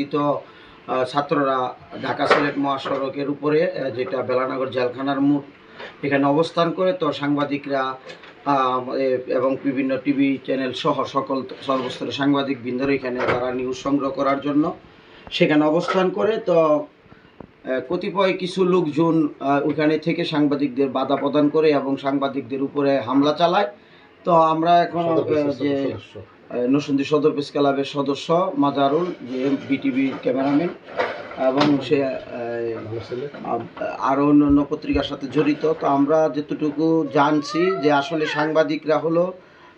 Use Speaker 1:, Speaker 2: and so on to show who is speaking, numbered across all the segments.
Speaker 1: নিবন্ধিত ছাত্ররা ঢাকা সিলেট মহাসড়কের উপরে যেটা বেলানগর জেলখানার মোড় এখানে অবস্থান করে তো সাংবাদিকরা এবং বিভিন্ন টিভি চ্যানেল সহ সকল সর্বস্তরের সাংবাদিক বৃন্দর এখানে তারা নিউজ সংগ্রহ করার জন্য সেখানে অবস্থান করে তো কতিপয় কিছু লোকজন ওখানে থেকে সাংবাদিকদের বাধা প্রদান করে এবং সাংবাদিকদের উপরে হামলা চালায়। তো আমরা এখন যে আহ, সদর প্রেস ক্লাবের সদস্য মাজারুল বিটিভি ক্যামেরাম্যান এবং সে আরও অন্যান্য পত্রিকার সাথে জড়িত। তো আমরা যেতটুকু জানছি যে আসলে সাংবাদিকরা হলো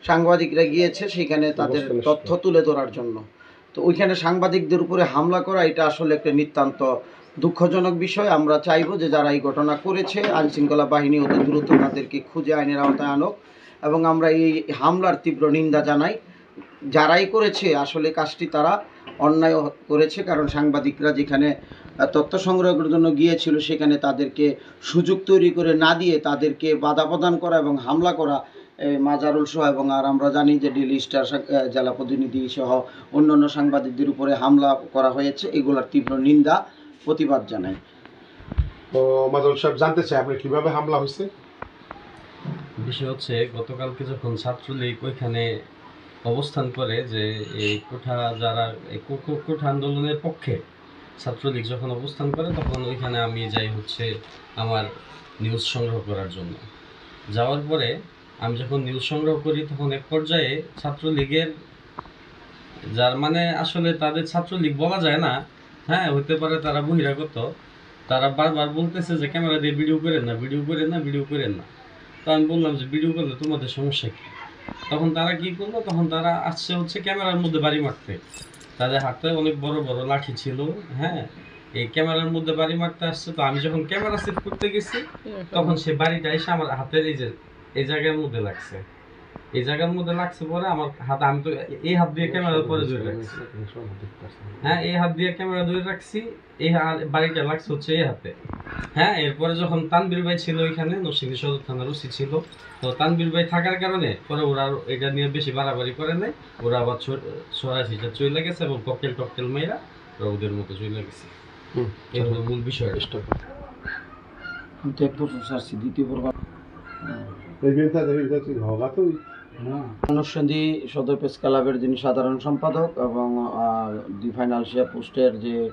Speaker 1: সাংবাদিকরা গিয়েছে সেখানে তাদের তথ্য তুলে ধরার জন্য। তো ওইখানে সাংবাদিকদের উপরে হামলা করা এটা আসলে একটা নিতান্ত দুঃখজনক বিষয়। আমরা চাইব যে যারা এই ঘটনা করেছে আইনশৃঙ্খলা বাহিনী অতি দ্রুত তাদেরকে খুঁজে আইনের আওতায় আনুক এবং আমরা এই হামলার তীব্র নিন্দা জানাই। যারাই করেছে আসলে কাজটি তারা অন্যায় করেছে কারণ সাংবাদিকরা যেখানে তথ্য সংগ্রহের জন্য গিয়েছিল সেখানে তাদেরকে সুযোগ তৈরি করে না দিয়ে তাদেরকে বাধা প্রদান করা এবং হামলা করা মাজারুল সহ এবং আর আমরা জানি যে ডেলি স্টার জেলা প্রতিনিধি সহ অন্যান্য সাংবাদিকদের উপরে হামলা করা হয়েছে এগুলোর তীব্র নিন্দা প্রতিবাদ জানায়
Speaker 2: তো মাদল সাহেব জানতে চাই আপনার কীভাবে হামলা হয়েছে?
Speaker 3: বিষয় হচ্ছে গতকালকে যখন ছাত্রলীগ ওইখানে অবস্থান করে যে এই কোঠা যারা, এই কোঠা আন্দোলনের পক্ষে ছাত্রলীগ যখন অবস্থান করে, তখন ওইখানে আমি যাই হচ্ছে আমার নিউজ সংগ্রহ করার জন্য। যাওয়ার পরে আমি যখন নিউজ সংগ্রহ করি, তখন এক পর্যায়ে ছাত্রলীগের, যার মানে আসলে তাদের ছাত্রলীগ বলা যায় না হ্যাঁ হতে পারে তারা বহিরাগত, তারা বারবার বলতেছে যে, ক্যামেরা দিয়ে ভিডিও করেন না ভিডিও করেন না ভিডিও করেন না। তো আমি বললাম যে ভিডিও করলে তোমাদের সমস্যা কি? তখন তারা কি করল? তখন তারা আসছে হচ্ছে ক্যামেরার মধ্যে বাড়ি মারতে। তাদের হাতে অনেক বড় বড় লাঠি ছিল হ্যাঁ? এই ক্যামেরার মধ্যে বাড়ি মারতে আসছে। তো আমি যখন ক্যামেরা সেট করতে গেছি তখন সে বাড়িটা এসে আমার হাতের এই যে এই জায়গার মধ্যে লাগছে। এই জায়গার মধ্যে লাগছে পরে আমার হাত আমি তো এই হাত দিয়ে ক্যামেরার পরে ধরে রাখছি। হ্যাঁ এই হাত দিয়ে ক্যামেরা ধরে রাখছি এই বাড়িটা লাগছে হচ্ছে এই হাতে। হ্যাঁ এরপরে যখন তানবীর ভাই ছিল ওইখানে নরসিংদী সদর থানার ওসি ছিল তো তানবীর ভাই থাকার কারণে পরে ওরা আর এটা নিয়ে বেশি বাড়াবাড়ি করে নাই। ওরা আবার সরাসিটা চলে গেছে এবং ককটেল টকটেল মেয়েরা ওরা ওদের মতো চলে গেছে। হলো মূল বিষয়।
Speaker 1: আমি তো এক বছর ছাড়ছি দ্বিতীয় পর্ব নরসিংদী সদর প্রেস ক্লাবের যিনি সাধারণ সম্পাদক এবং দি ফাইনান্সিয়াল পোস্টের যে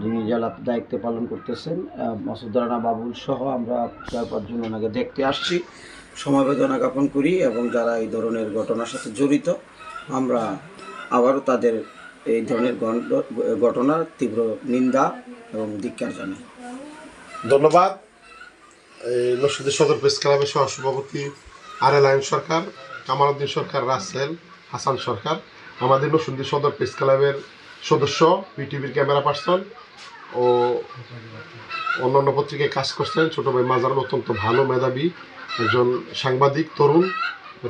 Speaker 1: যিনি জেলা দায়িত্বে পালন করতেছেন আহ, মাসুদ রানা বাবুল সহ আমরা চার পাঁচজন ওনাকে দেখতে আসছি। সমবেদনা জ্ঞাপন করি এবং যারা এই ধরনের ঘটনার সাথে জড়িত আমরা আবারও তাদের এই ধরনের ঘটনার তীব্র নিন্দা এবং ধিক্কার জানাই।
Speaker 2: ধন্যবাদ। এই নরসিংদী সদর প্রেস ক্লাবের সহসভাপতি আর এল সরকার। কামালউদ্দিন সরকার, রাসেল হাসান সরকার, আমাদের নরসিংদী সদর প্রেস ক্লাবের সদস্য পিটিভির ক্যামেরা পার্সন ও অন্যান্য পত্রিকায় কাজ করছেন। ছোট ভাই মাজার অত্যন্ত ভালো মেধাবী, একজন সাংবাদিক, তরুণ।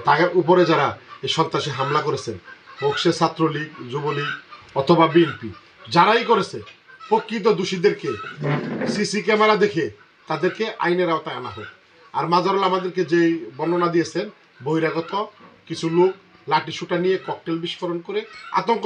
Speaker 2: তার উপরে যারা এই সন্ত্রাসী হামলা করেছেন, হোক সে ছাত্রলীগ, যুবলীগ অথবা বিএনপি, যারাই করেছে, প্রকৃত দোষীদেরকে সিসি ক্যামেরা দেখে তাদেরকে আইনের আওতায় আনা হোক। আর মাজারুল আমাদেরকে যেই বর্ণনা দিয়েছেন বহিরাগত কিছু লোক লাঠি সুটা নিয়ে ককটেল বিস্ফোরণ করে আতঙ্ক